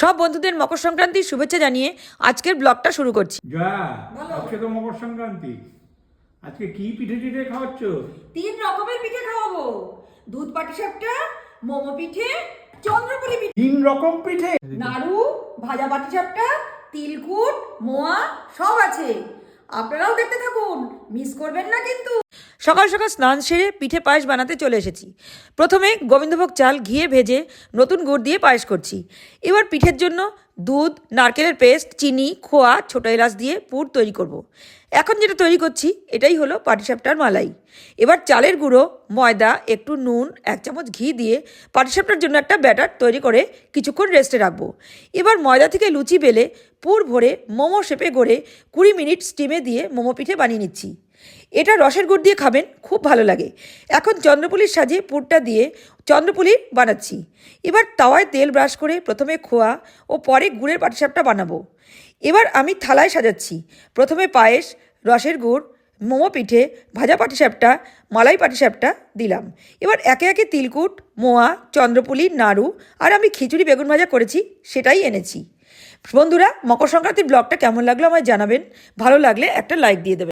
সব বন্ধুদের মকর সংক্রান্তির শুভেচ্ছা জানিয়ে আজকের ব্লগটা শুরু করছি। জয়া আজকে তো মকর সংক্রান্তি। আজকে কি পিঠে টিঠে খাওয়াচ্ছ? তিন রকমের পিঠে খাওয়াবো। দুধ পাটিসাপটা মোমো পিঠে চন্দ্রপুলি পিঠে। তিন রকম পিঠে? নাড়ু ভাজা পাটিসাপটা তিলকুট মোয়া সব আছে। আপনারাও দেখতে থাকুন। মিস করবেন না কিন্তু। সকাল সকাল স্নান সেরে পিঠে পায়েস বানাতে চলে এসেছি। প্রথমে গোবিন্দভোগ চাল ঘিয়ে ভেজে নতুন গুড় দিয়ে পায়েস করছি। এবার পিঠের জন্য দুধ, নারকেলের পেস্ট, চিনি, খোয়া, ছোটো এলাচ দিয়ে পুর তৈরি করব। এখন যেটা তৈরি করছি, এটাই হলো পাটিসাপটার মালাই। এবার চালের গুঁড়ো, ময়দা, একটু নুন, এক চামচ ঘি দিয়ে পাটিসাপটার জন্য একটা ব্যাটার তৈরি করে কিছুক্ষণ রেস্টে রাখব। এবার ময়দা থেকে লুচি বেলে পুর ভরে মোমো শেপে গড়ে কুড়ি মিনিট স্টিমে দিয়ে মোমো পিঠে বানিয়ে নিচ্ছি। এটা রসের গুড় দিয়ে খাবেন, খুব ভালো লাগে। এখন চন্দ্রপুলির সাজে পুরটা দিয়ে চন্দ্রপুলি বানাচ্ছি। এবার তাওয়ায় তেল ব্রাশ করে প্রথমে খোয়া ও পরে গুড়ের পাটিসাপটা বানাবো। এবার আমি থালায় সাজাচ্ছি। প্রথমে পায়েস, রসের গুড়, মোমো পিঠে, ভাজা পাটিসাপটা, মালাই পাটিসাপটা দিলাম। এবার একে একে তিলকুট, মোয়া, চন্দ্রপুলি, নাড়ু আর আমি খিচুড়ি বেগুন ভাজা করেছি, সেটাই এনেছি। বন্ধুরা, মকর সংক্রান্তির ব্লগটা কেমন লাগল আমায় জানাবেন। ভালো লাগলে একটা লাইক দিয়ে দেবেন।